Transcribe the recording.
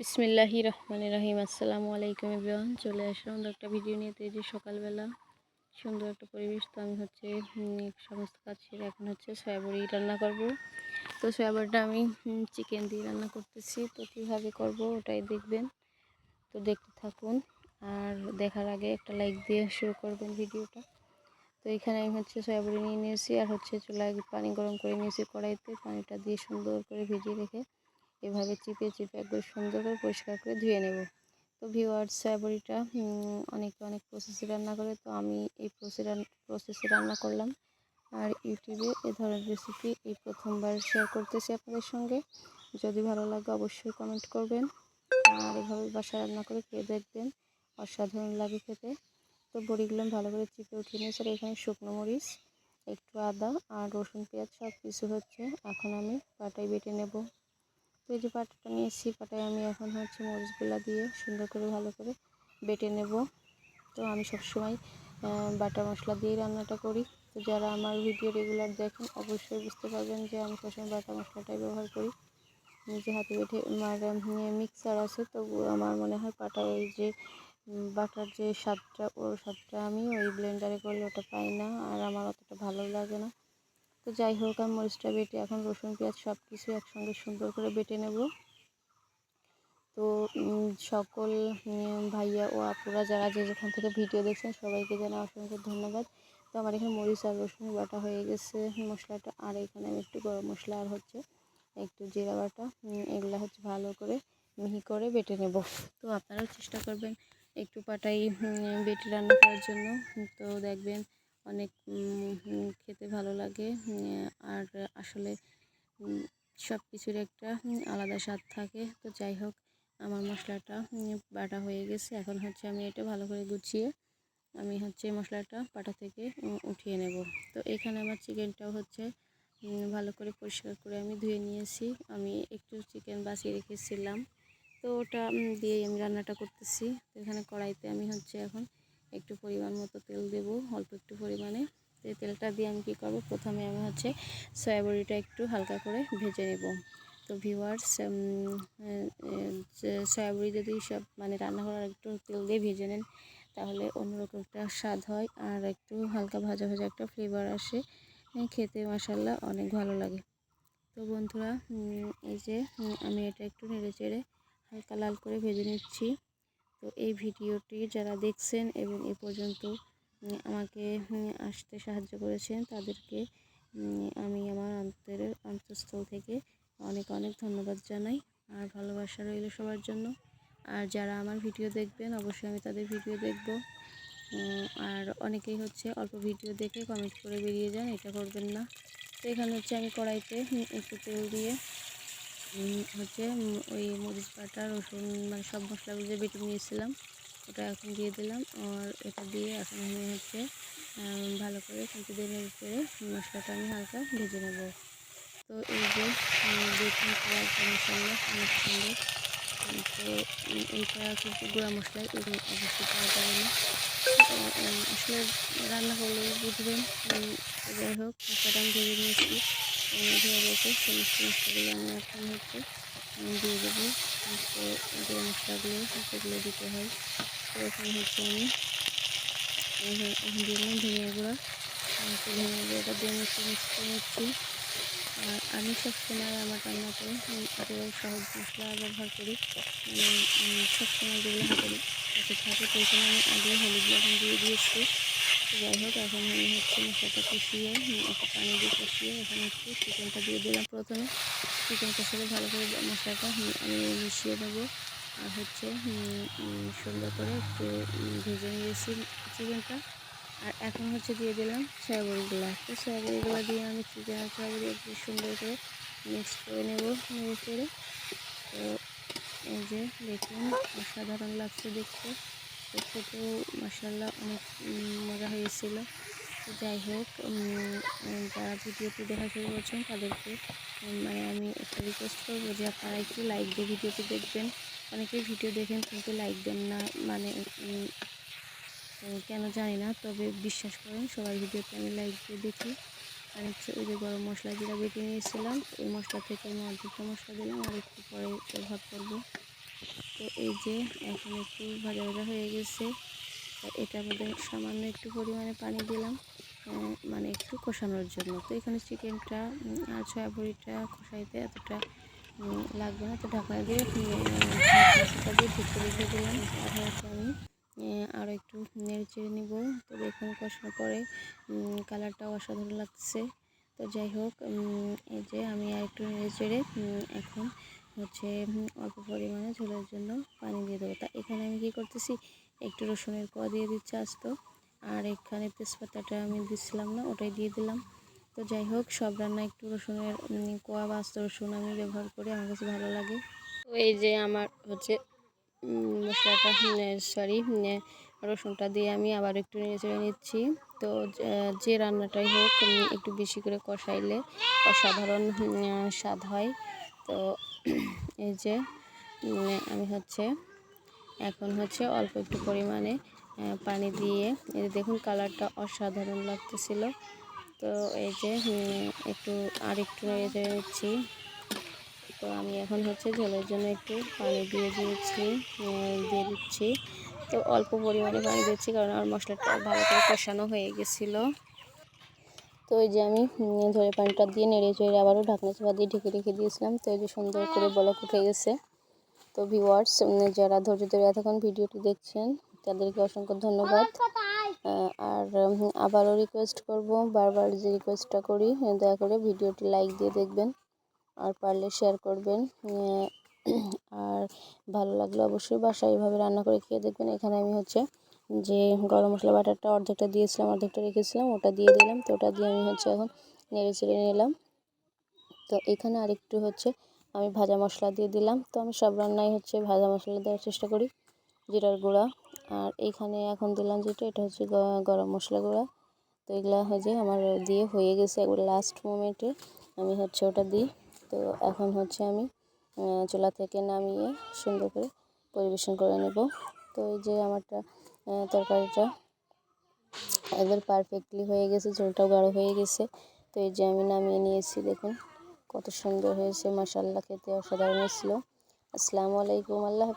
বিসমিল্লাহি রহমান রহিম। আসসালামু আলাইকুম এভরিওয়ান, চলে আসলাম একটা ভিডিও নিয়ে। তো এই যে সকালবেলা সুন্দর একটা পরিবেশ, তো আমি হচ্ছে সমস্ত কাজ সেরে এখন হচ্ছে সয়াবড়ি রান্না করব। তো সয়াবড়িটা আমি চিকেন দিয়ে রান্না করতেছি। তো কীভাবে করব ওটাই দেখবেন। তো দেখতে থাকুন। আর দেখার আগে একটা লাইক দিয়ে শুরু করবেন ভিডিওটা। তো এখানে আমি হচ্ছে সয়াবড়ি নিয়ে নিয়েছি। আর হচ্ছে চুলায় পানি গরম করে নিয়েছি কড়াইতে। পানিটা দিয়ে সুন্দর করে ভিজিয়ে রেখে এভাবে চিপে চিপে একবার সুন্দর করে পরিষ্কার করে ধুয়ে নেব। তো ভিওয়ার্স সয়াবড়িটা অনেকে অনেক প্রসেসে রান্না করে, তো আমি এই প্রসেসে প্রসেসে রান্না করলাম। আর ইউটিউবে এ ধরনের রেসিপি এই প্রথমবার শেয়ার করতেছি আপনাদের সঙ্গে। যদি ভালো লাগে অবশ্যই কমেন্ট করবেন। আর এভাবে বাসা রান্না করে খেয়ে দেখবেন। অসাধারণ লাগে খেতে। তো বড়িগুলো ভালো করে চিপে উঠিয়ে নিয়েছি। আর এখানে শুকনো মরিচ, একটু আদা আর রসুন পেঁয়াজ সব কিছু হচ্ছে। এখন আমি পাটায় বেটে নেব। তো এই যে পাটাটা নিয়েছি, পাটায় আমি এখন হচ্ছে মরিচগুলা দিয়ে সুন্দর করে ভালো করে বেটে নেব। তো আমি সবসময় বাটা মশলা দিয়েই রান্নাটা করি। তো যারা আমার ভিডিও রেগুলার দেখেন, অবশ্যই বুঝতে পারবেন যে আমি সবসময় বাটা মশলাটাই ব্যবহার করি। নিজে হাতে বেটে, আমার মিক্সার আছে, তো আমার মনে হয় পাটায় এই যে বাটার যে স্বাদটা, ওর স্বাদটা আমি ওই ব্লেন্ডারে করলে ওটা পাই না, আর আমার অতটা ভালো লাগে না। তো যাই হোক আমি মরিচটা বেটে এখন রসুন, পেঁয়াজ সব কিছু একসঙ্গে সুন্দর করে বেটে নেব। তো সকল ভাইয়া ও আপুরা যারা যে যেখান থেকে ভিডিও দেখছেন, সবাইকে জানা অসংখ্য ধন্যবাদ। তো আমার এখানে মরিচ আর রসুন বাটা হয়ে গেছে মশলাটা, আর এখানে আমি একটু গরম মশলা আর হচ্ছে একটু জিরা বাটা এগুলো হচ্ছে ভালো করে মিহি করে বেটে নেব। তো আপনারাও চেষ্টা করবেন একটু পাটাই বেটে রান্না করার জন্য। তো দেখবেন অনেক খেতে ভালো লাগে আর আসলে সব কিছুর একটা আলাদা স্বাদ থাকে। তো যাই হোক, আমার মশলাটা বাটা হয়ে গেছে। এখন হচ্ছে আমি এটা ভালো করে গুছিয়ে, আমি হচ্ছে মশলাটা পাটা থেকে উঠিয়ে নেব। তো এখানে আমার চিকেনটাও হচ্ছে ভালো করে পরিষ্কার করে আমি ধুয়ে নিয়েছি। আমি একটু চিকেন বাঁচিয়ে রেখেছিলাম। তো ওটা দিয়েই আমি রান্নাটা করতেছি। তো এখানে কড়াইতে আমি হচ্ছে এখন একটু পরিমাণ মতো তেল দেব, অল্প একটু পরিমাণে। তো তেলটা দিয়ে আমি কী করব? প্রথমে আমি হচ্ছে সয়াবড়িটা একটু হালকা করে ভেজে নেব। তো ভিউয়ার্স সয়াবড়ি যদি সব মানে রান্না করার একটু তেল দিয়ে ভেজে নেন, তাহলে অন্যরকম একটা স্বাদ হয় আর একটু হালকা ভাজা ভাজা একটা ফ্লেভার আসে। খেতে মশাল্লা অনেক ভালো লাগে। তো বন্ধুরা এই যে আমি এটা একটু নেড়ে চেড়ে হালকা লাল করে ভেজে নিচ্ছি। তো এই ভিডিওটি যারা দেখছেন এবং এ পর্যন্ত আমাকে আসতে সাহায্য করেছেন, তাদেরকে আমি আমার অন্তরের অন্তঃস্থল থেকে অনেক অনেক ধন্যবাদ জানাই। আর ভালোবাসা রইল সবার জন্য। আর যারা আমার ভিডিও দেখবেন, অবশ্যই আমি তাদের ভিডিও দেখব। আর অনেকেই হচ্ছে অল্প ভিডিও দেখে কমেন্ট করে বেরিয়ে যান, এটা করবেন না। তো এখানে হচ্ছে আমি কড়াইতে একটু তেল দিয়ে হচ্ছে ওই মরিচ বাটা, রসুন মানে সব মশলাগুলো যে বেটে নিয়েছিলাম, ওটা এখন দিয়ে দিলাম। আর এটা দিয়ে এখন আমি হচ্ছে ভালো করে কিন্তু দিয়ে চেড়ে মশলাটা আমি হালকা ভেজে নেব। তো এই যে দেখুন কালারটা মশলা অনেক সুন্দর তো এইটা কিন্তু গুঁড়া মশলা এগুলো অবশ্যই পাওয়া যাবে না। আসলে রান্না করলে বুঝবেন যাই হোক, মশলাটা আমি ভেজে নিয়েছি। আমি এখন হচ্ছে দিয়ে দেবো। তো দিতে হয়। হচ্ছে আমি আর আমি সবসময় আমার রান্নাতে সহজ মশলা ব্যবহার করি। মানে সবসময় যেগুলো হাতের কাছে থাকে তো এখানে আমি আগে হলুদ লবণ দিয়ে দিয়েছি। যাই হোক এখন আমি হচ্ছে মশলাটা কষিয়ে, একটা পানি দিয়ে কষিয়ে এখন হচ্ছে চিকেনটা দিয়ে দিলাম প্রথমে। চিকেনটার সাথে ভালো করে মশলাটা আমি মিশিয়ে দেবো আর হচ্ছে সুন্দর করে একটু ভেজে নিয়েছি চিকেনটা। আর এখন হচ্ছে দিয়ে দিলাম সয়াবড়িগুলো তো সয়াবড়িগুলো দিয়ে আমি চিকেন আর সয়াবড়ি একটু সুন্দর করে মিক্স করে নেব, নেড়ে করে তো এই যে দেখুন, অসাধারণ লাগছে দেখতে। তো খেতেও মশাল্লা অনেক মজা হয়েছিল। যাই হোক যারা ভিডিওটি দেখা শুরু করছেন তাদেরকে মানে আমি একটা রিকোয়েস্ট করব যে আপনারা একটু লাইক দিয়ে ভিডিওটি দেখবেন। অনেকেই ভিডিও দেখেন কিন্তু লাইক দেন না মানে কেন জানি না, তবে বিশ্বাস করেন সবার ভিডিওতে আমি লাইক দিয়ে দেখি। আর হচ্ছে ওই যে গরম মশলা যেটা বেটে নিয়েছিলাম, ওই মশলা থেকে আমি অর্ধেকটা মশলা দিলাম, আর একটু পরে ব্যবহার করব তো এই যে এখন একটু ভাজা ভাজা হয়ে গেছে। এটার মধ্যে সামান্য একটু পরিমাণে পানি দিলাম মানে একটু কষানোর জন্য। তো এখানে চিকেনটা আর ছয়া বড়িটা কষাইতে এতটা লাগবে না। তো ঢাকা দিয়ে ঢাকনাটা দিয়ে ঢেকে দিলাম এখন আমি আরও একটু নেড়ে চেড়ে নিব। তো দেখুন, কষানোর পরে কালারটাও অসাধারণ লাগছে। তো যাই হোক এই যে আমি আর একটু নেড়ে চেড়ে এখন হচ্ছে অল্প পরিমাণে ঝোলের জন্য পানি দিয়ে দেবো। তা এখানে আমি কি করতেছি? একটু রসুনের কোয়া দিয়ে দিচ্ছি আস্ত। আর এখানে তেজপাতাটা আমি দিচ্ছিলাম না, ওটাই দিয়ে দিলাম। তো যাই হোক, সব রান্না একটু রসুনের কোয়া বা আস্ত রসুন আমি ব্যবহার করি, আমার কাছে ভালো লাগে। তো এই যে আমার হচ্ছে মশলাটা সরি রসুনটা দিয়ে আমি আবার একটু নেড়ে নিচ্ছি। তো যে- যে রান্নাটাই হোক একটু বেশি করে কষাইলে অসাধারণ স্বাদ হয়। তো এই যে উম, আমি হচ্ছে এখন হচ্ছে অল্প একটু পরিমাণে পানি দিয়ে এই যে দেখুন কালারটা অসাধারণ লাগতেছিল। তো এই যে একটু আর একটু নেড়ে তো আমি এখন হচ্ছে ঝোলের জন্য একটু পানি দিয়ে দিয়েছি দিয়ে দিচ্ছি। তো অল্প পরিমাণে পানি দিচ্ছি কারণ আমার মশলাটা ভালো করে কষানো হয়ে গেছিল। তো এই যে আমি ধরে পানিটা দিয়ে নেড়ে চেড়ে আবারও ঢাকনা চাপা দিয়ে ঢেকে রেখে দিয়েছিলাম। তো এই যে সুন্দর করে বলক উঠে গেছে। তো ভিউয়ার্স যারা ধৈর্য ধরে এতক্ষণ ভিডিওটি দেখছেন তাদেরকে অসংখ্য ধন্যবাদ। আর আবারও রিকোয়েস্ট করব বারবার যে রিকোয়েস্টটা করি দয়া করে ভিডিওটি লাইক দিয়ে দেখবেন আর পারলে শেয়ার করবেন। আর ভালো লাগলে অবশ্যই বাসায় এভাবে রান্না করে খেয়ে দেখবেন। এখানে আমি হচ্ছে যে গরম মশলা বাটারটা অর্ধেকটা দিয়েছিলাম, অর্ধেকটা রেখেছিলাম, ওটা দিয়ে দিলাম। তো ওটা দিয়ে আমি হচ্ছে এখন নেড়ে চেড়ে নিলাম। তো এখানে আরেকটু হচ্ছে আমি ভাজা মশলা দিয়ে দিলাম। তো আমি সব রান্নায় হচ্ছে ভাজা মশলা দেওয়ার চেষ্টা করি, জিরার গুঁড়া। আর এইখানে এখন দিলাম যেটা, এটা হচ্ছে গরম মশলা গুঁড়া। তো এগুলা যে আমার দিয়ে হয়ে গেছে একবার লাস্ট মোমেন্টে আমি হচ্ছে ওটা দিই। তো এখন হচ্ছে আমি চুলা থেকে নামিয়ে সুন্দর করে পরিবেশন করে নেব। তো এই যে আমারটা তরকারিটা। একবার পারফেক্টলি হয়ে গেছে, ঝোলটাও গাঢ় হয়ে গেছে। তো এই যে আমি নামিয়ে নিয়েছি, দেখুন কত সুন্দর হয়েছে মাসাল্লা খেতে অসাধারণ ছিল আসসালামু আলাইকুম, আল্লাহ।